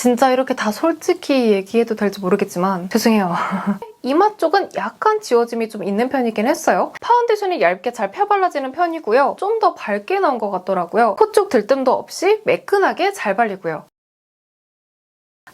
진짜 이렇게 다 솔직히 얘기해도 될지 모르겠지만 죄송해요. 이마 쪽은 약간 지워짐이 좀 있는 편이긴 했어요. 파운데이션이 얇게 잘 펴발라지는 편이고요. 좀 더 밝게 나온 것 같더라고요. 코 쪽 들뜸도 없이 매끈하게 잘 발리고요.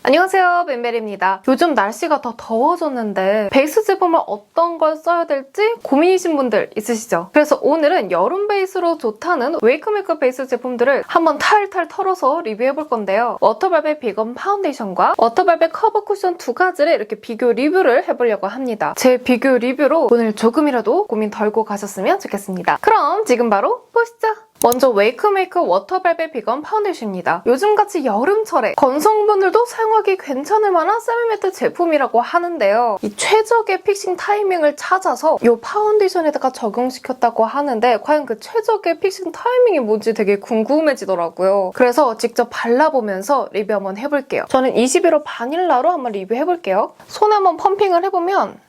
안녕하세요 벤벨입니다. 요즘 날씨가 더 더워졌는데 베이스 제품을 어떤 걸 써야 될지 고민이신 분들 있으시죠? 그래서 오늘은 여름 베이스로 좋다는 웨이크메이크업 베이스 제품들을 한번 탈탈 털어서 리뷰해볼 건데요. 워터발베 비건 파운데이션과 워터발베 커버 쿠션 두 가지를 이렇게 비교 리뷰를 해보려고 합니다. 제 비교 리뷰로 오늘 조금이라도 고민 덜고 가셨으면 좋겠습니다. 그럼 지금 바로 보시죠. 먼저 웨이크메이크 워터발베 비건 파운데이션입니다. 요즘같이 여름철에 건성분들도 사용하기 괜찮을 만한 세미매트 제품이라고 하는데요. 이 최적의 픽싱 타이밍을 찾아서 이 파운데이션에다가 적용시켰다고 하는데 과연 그 최적의 픽싱 타이밍이 뭔지 되게 궁금해지더라고요. 그래서 직접 발라보면서 리뷰 한번 해볼게요. 저는 21호 바닐라로 한번 리뷰해볼게요. 손에 한번 펌핑을 해보면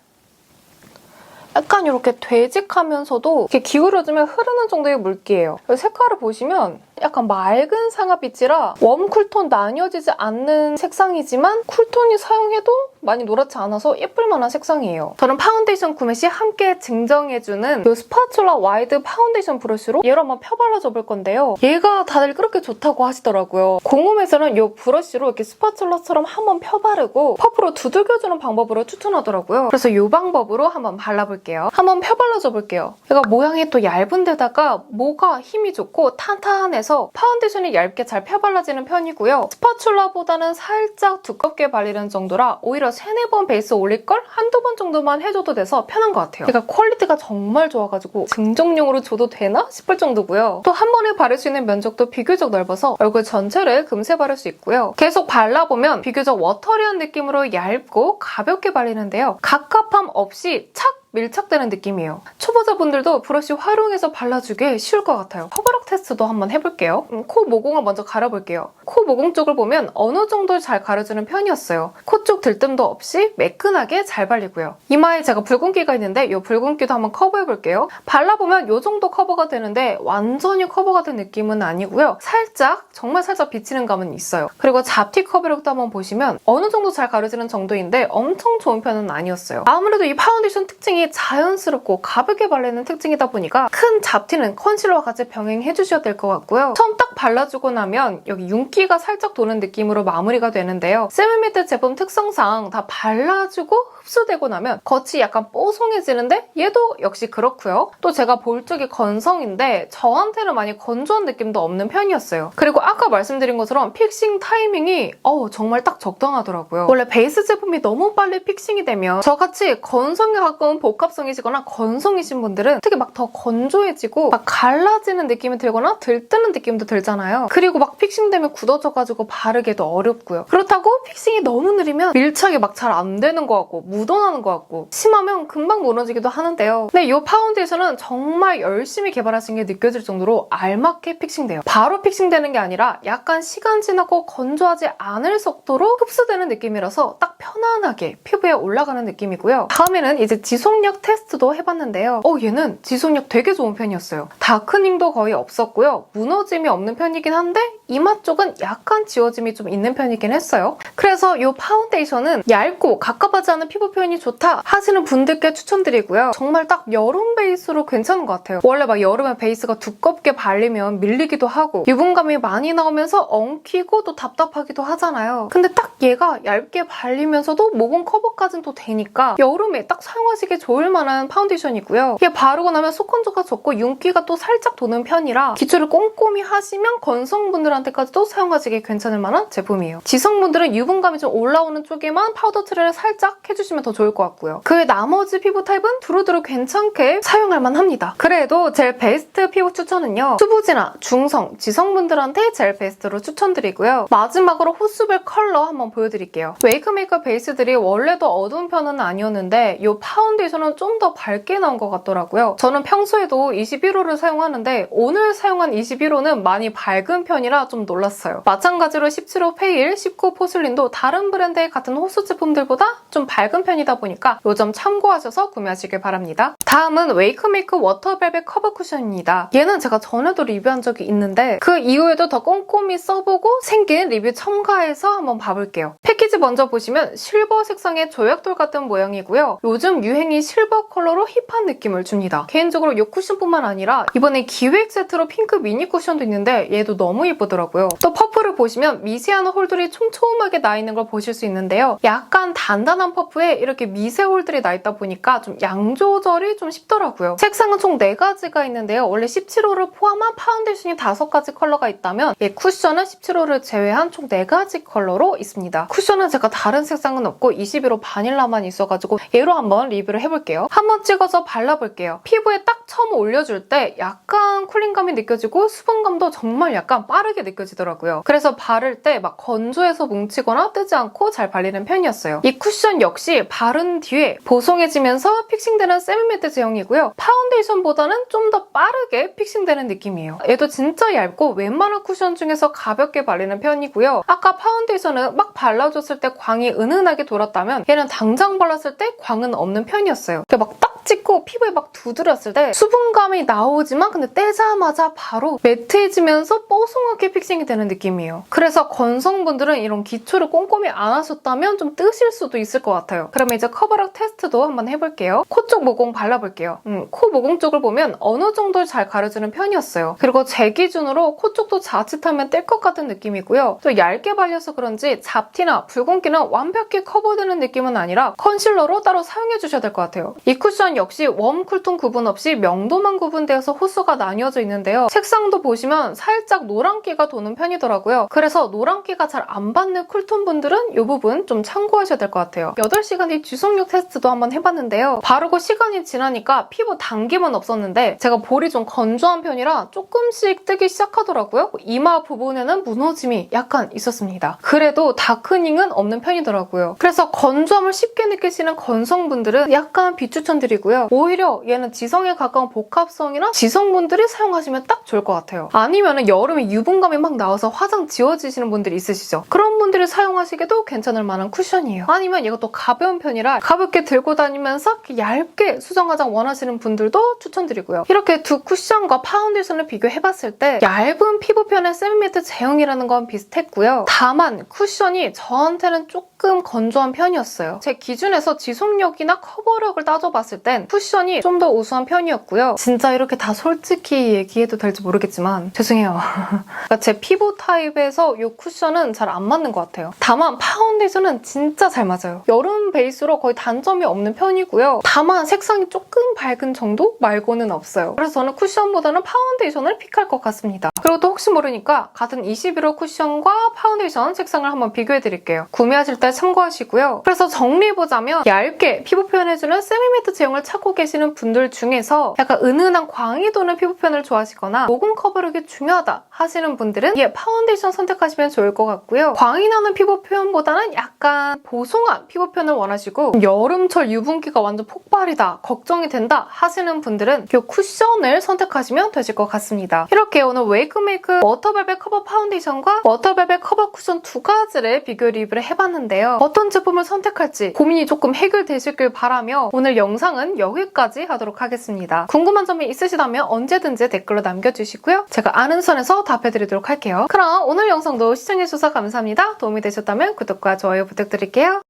약간 이렇게 되직하면서도 이렇게 기울여주면 흐르는 정도의 물기예요. 색깔을 보시면 약간 맑은 상아빛이라 웜, 쿨톤 나뉘어지지 않는 색상이지만 쿨톤이 사용해도 많이 노랗지 않아서 예쁠 만한 색상이에요. 저는 파운데이션 구매 시 함께 증정해주는 이 스파츌라 와이드 파운데이션 브러쉬로 얘를 한번 펴발라줘 볼 건데요. 얘가 다들 그렇게 좋다고 하시더라고요. 공홈에서는 이 브러쉬로 이렇게 스파츌라처럼 한번 펴바르고 퍼프로 두들겨주는 방법으로 추천하더라고요. 그래서 이 방법으로 한번 발라볼게요. 한번 펴발라줘 볼게요. 얘가 모양이 또 얇은 데다가 모가 힘이 좋고 탄탄해서 파운데이션이 얇게 잘 펴발라지는 편이고요. 스파츌라보다는 살짝 두껍게 발리는 정도라 오히려 세네 번 베이스 올릴 걸 한두 번 정도만 해줘도 돼서 편한 것 같아요. 얘가 퀄리티가 정말 좋아가지고 증정용으로 줘도 되나 싶을 정도고요. 또 한 번에 바를 수 있는 면적도 비교적 넓어서 얼굴 전체를 금세 바를 수 있고요. 계속 발라보면 비교적 워터리한 느낌으로 얇고 가볍게 발리는데요. 갑갑함 없이 착 밀착되는 느낌이에요. 초보자분들도 브러쉬 활용해서 발라주기 쉬울 것 같아요. 허브락 테스트도 한번 해볼게요. 음, 코 모공을 먼저 가려볼게요. 코 모공 쪽을 보면 어느 정도 잘 가려주는 편이었어요. 코 쪽 들뜸도 없이 매끈하게 잘 발리고요. 이마에 제가 붉은기가 있는데 이 붉은기도 한번 커버해볼게요. 발라보면 이 정도 커버가 되는데 완전히 커버가 된 느낌은 아니고요. 살짝, 정말 살짝 비치는 감은 있어요. 그리고 잡티 커버력도 한번 보시면 어느 정도 잘 가려지는 정도인데 엄청 좋은 편은 아니었어요. 아무래도 이 파운데이션 특징이 자연스럽고 가볍게 발리는 특징이다 보니까 큰 잡티는 컨실러와 같이 병행해 주셔야 될 것 같고요. 처음 딱 발라주고 나면 여기 윤기 가 살짝 도는 느낌으로 마무리가 되는데요. 세미미트 제품 특성상 다 발라주고 흡수되고 나면 겉이 약간 뽀송해지는데 얘도 역시 그렇고요. 또 제가 볼 쪽이 건성인데 저한테는 많이 건조한 느낌도 없는 편이었어요. 그리고 아까 말씀드린 것처럼 픽싱 타이밍이 어우 정말 딱 적당하더라고요. 원래 베이스 제품이 너무 빨리 픽싱이 되면 저같이 건성에 가까운 복합성이시거나 건성이신 분들은 특히 막 더 건조해지고 막 갈라지는 느낌이 들거나 들뜨는 느낌도 들잖아요. 그리고 막 픽싱되면 굳 어져가지고 바르기도 어렵고요. 그렇다고 픽싱이 너무 느리면 밀착이 막 잘 안 되는 것 같고 묻어나는 것 같고 심하면 금방 무너지기도 하는데요. 근데 이 파운데이션은 정말 열심히 개발하신 게 느껴질 정도로 알맞게 픽싱돼요. 바로 픽싱되는 게 아니라 약간 시간 지나고 건조하지 않을 속도로 흡수되는 느낌이라서 딱 편안하게 피부에 올라가는 느낌이고요. 다음에는 이제 지속력 테스트도 해봤는데요. 어 얘는 지속력 되게 좋은 편이었어요. 다크닝도 거의 없었고요. 무너짐이 없는 편이긴 한데 이마 쪽은 약간 지워짐이 좀 있는 편이긴 했어요. 그래서 이 파운데이션은 얇고 갑갑하지 않은 피부 표현이 좋다 하시는 분들께 추천드리고요. 정말 딱 여름 베이스로 괜찮은 것 같아요. 원래 막 여름에 베이스가 두껍게 발리면 밀리기도 하고 유분감이 많이 나오면서 엉키고 또 답답하기도 하잖아요. 근데 딱 얘가 얇게 발리면서도 모공 커버까지는 또 되니까 여름에 딱 사용하시기 좋을 만한 파운데이션이고요. 얘 바르고 나면 속건조가 적고 윤기가 또 살짝 도는 편이라 기초를 꼼꼼히 하시면 건성분들한 테까지도 사용하시기 괜찮을 만한 제품이에요. 지성분들은 유분감이 좀 올라오는 쪽에만 파우더 트레를 살짝 해주시면 더 좋을 것 같고요. 그 나머지 피부 타입은 두루두루 괜찮게 사용할 만합니다. 그래도 젤 베스트 피부 추천은요. 수부지나 중성, 지성분들한테 젤 베스트로 추천드리고요. 마지막으로 호수별 컬러 한번 보여드릴게요. 웨이크 메이크업 베이스들이 원래도 어두운 편은 아니었는데 이 파운데이션은 좀 더 밝게 나온 것 같더라고요. 저는 평소에도 21호를 사용하는데 오늘 사용한 21호는 많이 밝은 편이라 좀 놀랐어요. 마찬가지로 17호 페일, 19 포슬린도 다른 브랜드의 같은 호수 제품들보다 좀 밝은 편이다 보니까 요점 참고하셔서 구매하시길 바랍니다. 다음은 웨이크메이크 워터벨벳 커버 쿠션입니다. 얘는 제가 전에도 리뷰한 적이 있는데 그 이후에도 더 꼼꼼히 써보고 생긴 리뷰 첨가해서 한번 봐볼게요. 패키지 먼저 보시면 실버 색상의 조약돌 같은 모양이고요. 요즘 유행이 실버 컬러로 힙한 느낌을 줍니다. 개인적으로 이 쿠션뿐만 아니라 이번에 기획 세트로 핑크 미니 쿠션도 있는데 얘도 너무 예쁘더라고요. 또 퍼프를 보시면 미세한 홀들이 촘촘하게 나 있는 걸 보실 수 있는데요. 약간 단단한 퍼프에 이렇게 미세 홀들이 나 있다 보니까 좀 양 조절이 좀 쉽더라고요. 색상은 총 4가지가 있는데요. 원래 17호를 포함한 파운데이션이 5가지 컬러가 있다면 얘 쿠션은 17호를 제외한 총 4가지 컬러로 있습니다. 쿠션은 제가 다른 색상은 없고 21호 바닐라만 있어가지고 얘로 한번 리뷰를 해볼게요. 한번 찍어서 발라볼게요. 피부에 딱 처음 올려줄 때 약간 쿨링감이 느껴지고 수분감도 정말 약간 빠르게 느껴지더라고요. 그래서 바를 때 막 건조해서 뭉치거나 뜨지 않고 잘 발리는 편이었어요. 이 쿠션 역시 바른 뒤에 보송해지면서 픽싱되는 세미매트 제형이고요. 파운데이션보다는 좀 더 빠르게 픽싱되는 느낌이에요. 얘도 진짜 얇고 웬만한 쿠션 중에서 가볍게 발리는 편이고요. 아까 파운데이션은 막 발라줬을 때 광이 은은하게 돌았다면 얘는 당장 발랐을 때 광은 없는 편이었어요. 막딱 찍고 피부에 막 두드렸을 때 수분감이 나오지만 근데 떼자마자 바로 매트해지면서 뽀송하게 픽싱이 되는 느낌이에요. 그래서 건성분들은 이런 기초를 꼼꼼히 안 하셨다면 좀 뜨실 수도 있을 것 같아요. 그러면 이제 커버력 테스트도 한번 해볼게요. 코 쪽 모공 발라볼게요. 음, 코 모공 쪽을 보면 어느 정도 잘 가려주는 편이었어요. 그리고 제 기준으로 코 쪽도 자칫하면 뗄 것 같은 느낌이고요. 또 얇게 발려서 그런지 잡티나 붉은기는 완벽히 커버되는 느낌은 아니라 컨실러로 따로 사용해 주셔야 될 것 같아요. 이 쿠션 역시 웜, 쿨톤 구분 없이 명도만 구분되어서 호수가 나뉘어져 있는데요. 색상도 보시면 살짝 노란기가 도는 편이더라고요. 그래서 노란기가 잘 안 받는 쿨톤 분들은 이 부분 좀 참고하셔야 될 것 같아요. 8시간 뒤 지속력 테스트도 한번 해봤는데요. 바르고 시간이 지나니까 피부 당김은 없었는데 제가 볼이 좀 건조한 편이라 조금씩 뜨기 시작하더라고요. 이마 부분에는 무너짐이 약간 있었습니다. 그래도 다크닝은 없는 편이더라고요. 그래서 건조함을 쉽게 느끼시는 건성분들은 약간 비추천드리고 요. 오히려 얘는 지성에 가까운 복합성이라 지성분들이 사용하시면 딱 좋을 것 같아요. 아니면 여름에 유분감이 막 나와서 화장 지워지시는 분들이 있으시죠? 그런 분들이 사용하시기도 괜찮을 만한 쿠션이에요. 아니면 이것도 가벼운 편이라 가볍게 들고 다니면서 얇게 수정 화장 원하시는 분들도 추천드리고요. 이렇게 두 쿠션과 파운데이션을 비교해봤을 때 얇은 피부편의 세미매트 제형이라는 건 비슷했고요. 다만 쿠션이 저한테는 조금 건조한 편이었어요. 제 기준에서 지속력이나 커버력을 따져봤을 땐 쿠션이 좀 더 우수한 편이었고요. 진짜 이렇게 다 솔직히 얘기해도 될지 모르겠지만 죄송해요. 그러니까 제 피부 타입에서 이 쿠션은 잘 안 맞는 것 같아요. 다만 파운데이션은 진짜 잘 맞아요. 여름 베이스로 거의 단점이 없는 편이고요. 다만 색상이 조금 밝은 정도 말고는 없어요. 그래서 저는 쿠션보다는 파운데이션을 픽할 것 같습니다. 그리고 또 혹시 모르니까 같은 21호 쿠션과 파운데이션 색상을 한번 비교해드릴게요. 구매하실 때 참고하시고요. 그래서 정리해보자면 얇게 피부 표현해주는 세미매트 제형을 찾고 계시는 분들 중에서 약간 은은한 광이 도는 피부 표현을 좋아하시거나 모공 커버력이 중요하다 하시는 분들은 얘 파운데이션 선택하시면 좋을 것 같고요. 광이 나는 피부 표현보다는 약간 보송한 피부 표현을 원하시고 여름철 유분기가 완전 폭발이다, 걱정이 된다 하시는 분들은 이 쿠션을 선택하시면 되실 것 같습니다. 이렇게 오늘 웨이크메이크 워터벨벳 커버 파운데이션과 워터벨벳 커버 쿠션 두 가지를 비교 리뷰를 해봤는데요. 어떤 제품을 선택할지 고민이 조금 해결되시길 바라며 오늘 영상은 여기까지 하도록 하겠습니다. 궁금한 점이 있으시다면 언제든지 댓글로 남겨주시고요. 제가 아는 선에서 답해드리도록 할게요. 그럼 오늘 영상도 시청해주셔서 감사합니다. 도움이 되셨다면 구독과 좋아요 부탁드릴게요.